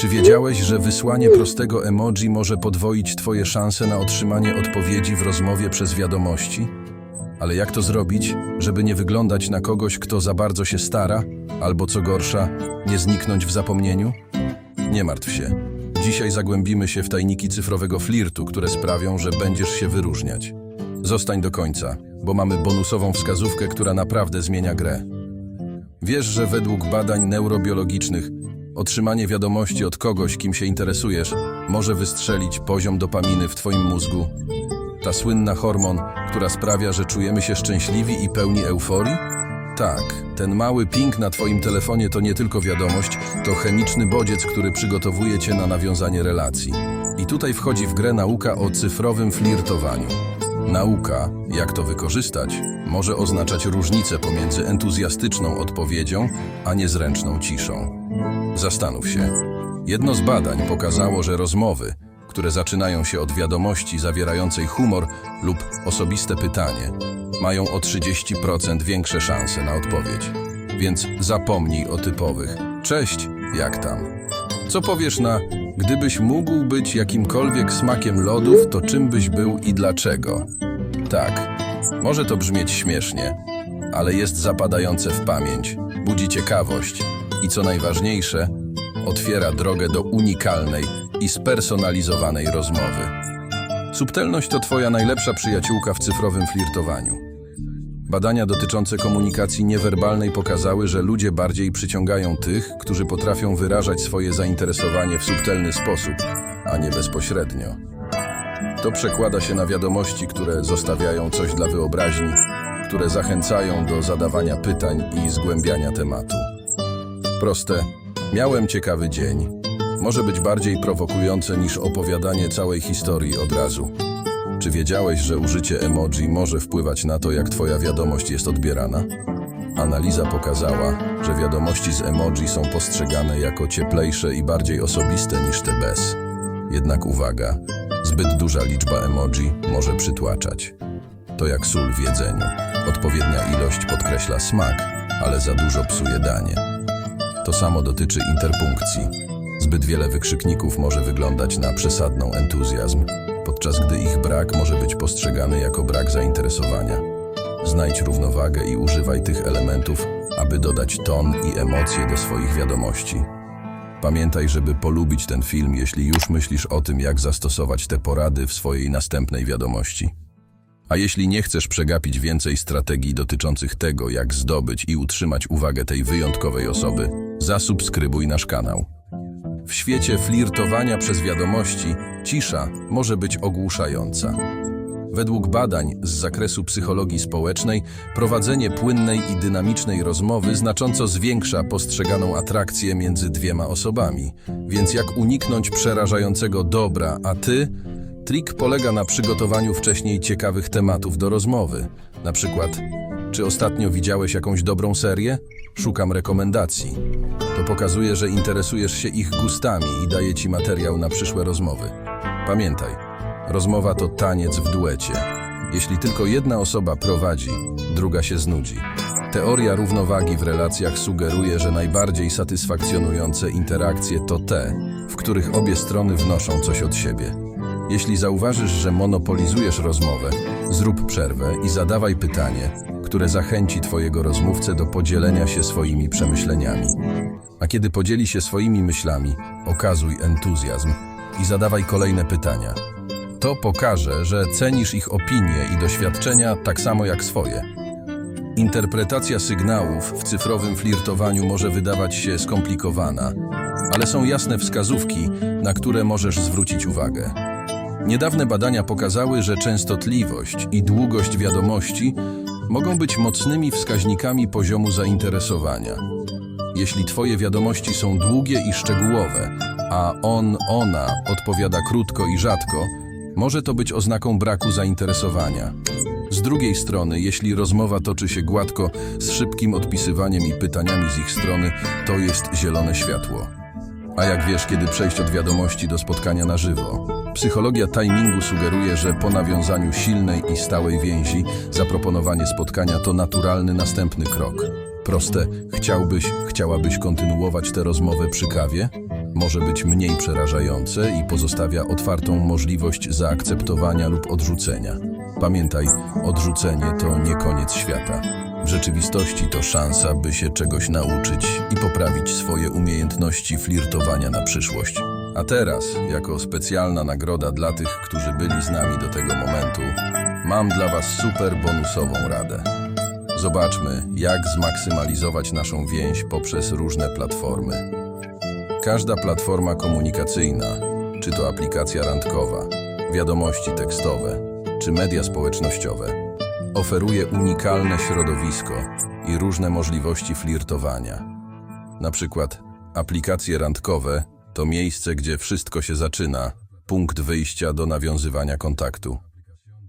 Czy wiedziałeś, że wysłanie prostego emoji może podwoić Twoje szanse na otrzymanie odpowiedzi w rozmowie przez wiadomości? Ale jak to zrobić, żeby nie wyglądać na kogoś, kto za bardzo się stara, albo co gorsza, nie zniknąć w zapomnieniu? Nie martw się. Dzisiaj zagłębimy się w tajniki cyfrowego flirtu, które sprawią, że będziesz się wyróżniać. Zostań do końca, bo mamy bonusową wskazówkę, która naprawdę zmienia grę. Wiesz, że według badań neurobiologicznych otrzymanie wiadomości od kogoś, kim się interesujesz, może wystrzelić poziom dopaminy w Twoim mózgu? Ta słynna hormon, która sprawia, że czujemy się szczęśliwi i pełni euforii? Tak, ten mały ping na Twoim telefonie to nie tylko wiadomość, to chemiczny bodziec, który przygotowuje Cię na nawiązanie relacji. I tutaj wchodzi w grę nauka o cyfrowym flirtowaniu. Nauka, jak to wykorzystać, może oznaczać różnicę pomiędzy entuzjastyczną odpowiedzią, a niezręczną ciszą. Zastanów się. Jedno z badań pokazało, że rozmowy, które zaczynają się od wiadomości zawierającej humor lub osobiste pytanie, mają o 30% większe szanse na odpowiedź. Więc zapomnij o typowych. Cześć, jak tam? Co powiesz na gdybyś mógł być jakimkolwiek smakiem lodów, to czym byś był i dlaczego? Tak, może to brzmieć śmiesznie, ale jest zapadające w pamięć, budzi ciekawość i co najważniejsze, otwiera drogę do unikalnej i spersonalizowanej rozmowy. Subtelność to Twoja najlepsza przyjaciółka w cyfrowym flirtowaniu. Badania dotyczące komunikacji niewerbalnej pokazały, że ludzie bardziej przyciągają tych, którzy potrafią wyrażać swoje zainteresowanie w subtelny sposób, a nie bezpośrednio. To przekłada się na wiadomości, które zostawiają coś dla wyobraźni, które zachęcają do zadawania pytań i zgłębiania tematu. Proste. Miałem ciekawy dzień. Może być bardziej prowokujące niż opowiadanie całej historii od razu. Czy wiedziałeś, że użycie emoji może wpływać na to, jak Twoja wiadomość jest odbierana? Analiza pokazała, że wiadomości z emoji są postrzegane jako cieplejsze i bardziej osobiste niż te bez. Jednak uwaga, zbyt duża liczba emoji może przytłaczać. To jak sól w jedzeniu. Odpowiednia ilość podkreśla smak, ale za dużo psuje danie. To samo dotyczy interpunkcji. Zbyt wiele wykrzykników może wyglądać na przesadną entuzjazm, podczas gdy ich brak może być postrzegany jako brak zainteresowania. Znajdź równowagę i używaj tych elementów, aby dodać ton i emocje do swoich wiadomości. Pamiętaj, żeby polubić ten film, jeśli już myślisz o tym, jak zastosować te porady w swojej następnej wiadomości. A jeśli nie chcesz przegapić więcej strategii dotyczących tego, jak zdobyć i utrzymać uwagę tej wyjątkowej osoby, zasubskrybuj nasz kanał. W świecie flirtowania przez wiadomości cisza może być ogłuszająca. Według badań z zakresu psychologii społecznej, prowadzenie płynnej i dynamicznej rozmowy znacząco zwiększa postrzeganą atrakcję między dwiema osobami. Więc jak uniknąć przerażającego dobra, a ty? Trik polega na przygotowaniu wcześniej ciekawych tematów do rozmowy. Na przykład, czy ostatnio widziałeś jakąś dobrą serię? Szukam rekomendacji. To pokazuje, że interesujesz się ich gustami i daje ci materiał na przyszłe rozmowy. Pamiętaj, rozmowa to taniec w duecie. Jeśli tylko jedna osoba prowadzi, druga się znudzi. Teoria równowagi w relacjach sugeruje, że najbardziej satysfakcjonujące interakcje to te, w których obie strony wnoszą coś od siebie. Jeśli zauważysz, że monopolizujesz rozmowę, zrób przerwę i zadawaj pytanie, które zachęci Twojego rozmówcę do podzielenia się swoimi przemyśleniami. A kiedy podzieli się swoimi myślami, okazuj entuzjazm i zadawaj kolejne pytania. To pokaże, że cenisz ich opinie i doświadczenia tak samo jak swoje. Interpretacja sygnałów w cyfrowym flirtowaniu może wydawać się skomplikowana, ale są jasne wskazówki, na które możesz zwrócić uwagę. Niedawne badania pokazały, że częstotliwość i długość wiadomości mogą być mocnymi wskaźnikami poziomu zainteresowania. Jeśli Twoje wiadomości są długie i szczegółowe, a on, ona odpowiada krótko i rzadko, może to być oznaką braku zainteresowania. Z drugiej strony, jeśli rozmowa toczy się gładko, z szybkim odpisywaniem i pytaniami z ich strony, to jest zielone światło. A jak wiesz, kiedy przejść od wiadomości do spotkania na żywo? Psychologia timingu sugeruje, że po nawiązaniu silnej i stałej więzi zaproponowanie spotkania to naturalny następny krok. Proste, chciałbyś, chciałabyś kontynuować tę rozmowę przy kawie? może być mniej przerażające i pozostawia otwartą możliwość zaakceptowania lub odrzucenia. Pamiętaj, odrzucenie to nie koniec świata. W rzeczywistości to szansa, by się czegoś nauczyć i poprawić swoje umiejętności flirtowania na przyszłość. A teraz, jako specjalna nagroda dla tych, którzy byli z nami do tego momentu, mam dla Was super bonusową radę. Zobaczmy, jak zmaksymalizować naszą więź poprzez różne platformy. Każda platforma komunikacyjna, czy to aplikacja randkowa, wiadomości tekstowe, czy media społecznościowe, oferuje unikalne środowisko i różne możliwości flirtowania. Na przykład aplikacje randkowe to miejsce, gdzie wszystko się zaczyna, punkt wyjścia do nawiązywania kontaktu.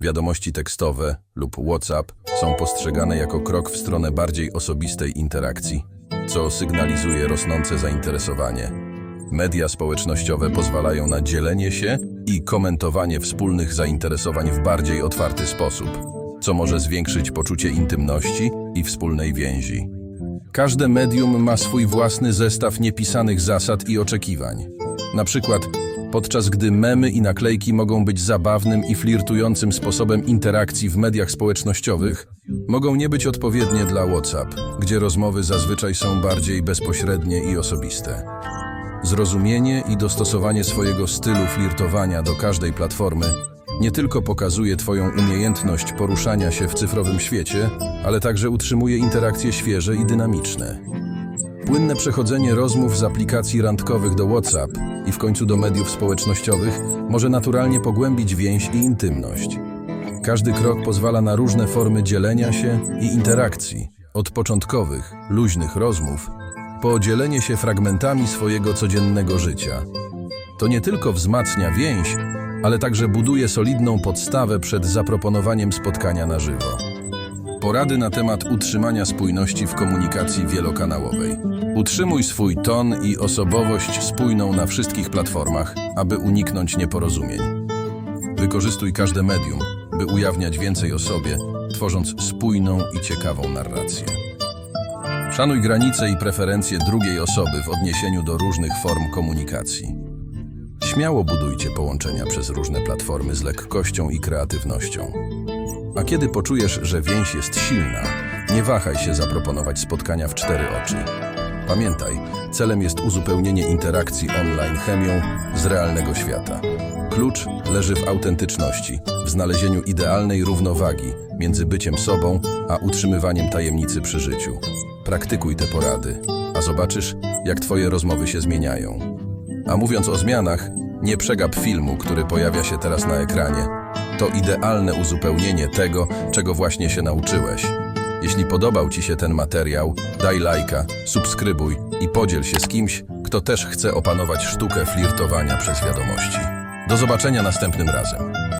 Wiadomości tekstowe lub WhatsApp są postrzegane jako krok w stronę bardziej osobistej interakcji, co sygnalizuje rosnące zainteresowanie. Media społecznościowe pozwalają na dzielenie się i komentowanie wspólnych zainteresowań w bardziej otwarty sposób, co może zwiększyć poczucie intymności i wspólnej więzi. Każde medium ma swój własny zestaw niepisanych zasad i oczekiwań. Na przykład, podczas gdy memy i naklejki mogą być zabawnym i flirtującym sposobem interakcji w mediach społecznościowych, mogą nie być odpowiednie dla WhatsApp, gdzie rozmowy zazwyczaj są bardziej bezpośrednie i osobiste. Zrozumienie i dostosowanie swojego stylu flirtowania do każdej platformy nie tylko pokazuje Twoją umiejętność poruszania się w cyfrowym świecie, ale także utrzymuje interakcje świeże i dynamiczne. Płynne przechodzenie rozmów z aplikacji randkowych do WhatsApp i w końcu do mediów społecznościowych może naturalnie pogłębić więź i intymność. Każdy krok pozwala na różne formy dzielenia się i interakcji, od początkowych, luźnych rozmów, po dzielenie się fragmentami swojego codziennego życia. To nie tylko wzmacnia więź, ale także buduje solidną podstawę przed zaproponowaniem spotkania na żywo. Porady na temat utrzymania spójności w komunikacji wielokanałowej. Utrzymuj swój ton i osobowość spójną na wszystkich platformach, aby uniknąć nieporozumień. Wykorzystuj każde medium, by ujawniać więcej o sobie, tworząc spójną i ciekawą narrację. Szanuj granice i preferencje drugiej osoby w odniesieniu do różnych form komunikacji. Śmiało budujcie połączenia przez różne platformy z lekkością i kreatywnością. A kiedy poczujesz, że więź jest silna, nie wahaj się zaproponować spotkania w cztery oczy. Pamiętaj, celem jest uzupełnienie interakcji online chemią z realnego świata. Klucz leży w autentyczności, w znalezieniu idealnej równowagi między byciem sobą a utrzymywaniem tajemnicy przy życiu. Praktykuj te porady, a zobaczysz, jak Twoje rozmowy się zmieniają. A mówiąc o zmianach, nie przegap filmu, który pojawia się teraz na ekranie. To idealne uzupełnienie tego, czego właśnie się nauczyłeś. Jeśli podobał Ci się ten materiał, daj lajka, subskrybuj i podziel się z kimś, kto też chce opanować sztukę flirtowania przez wiadomości. Do zobaczenia następnym razem.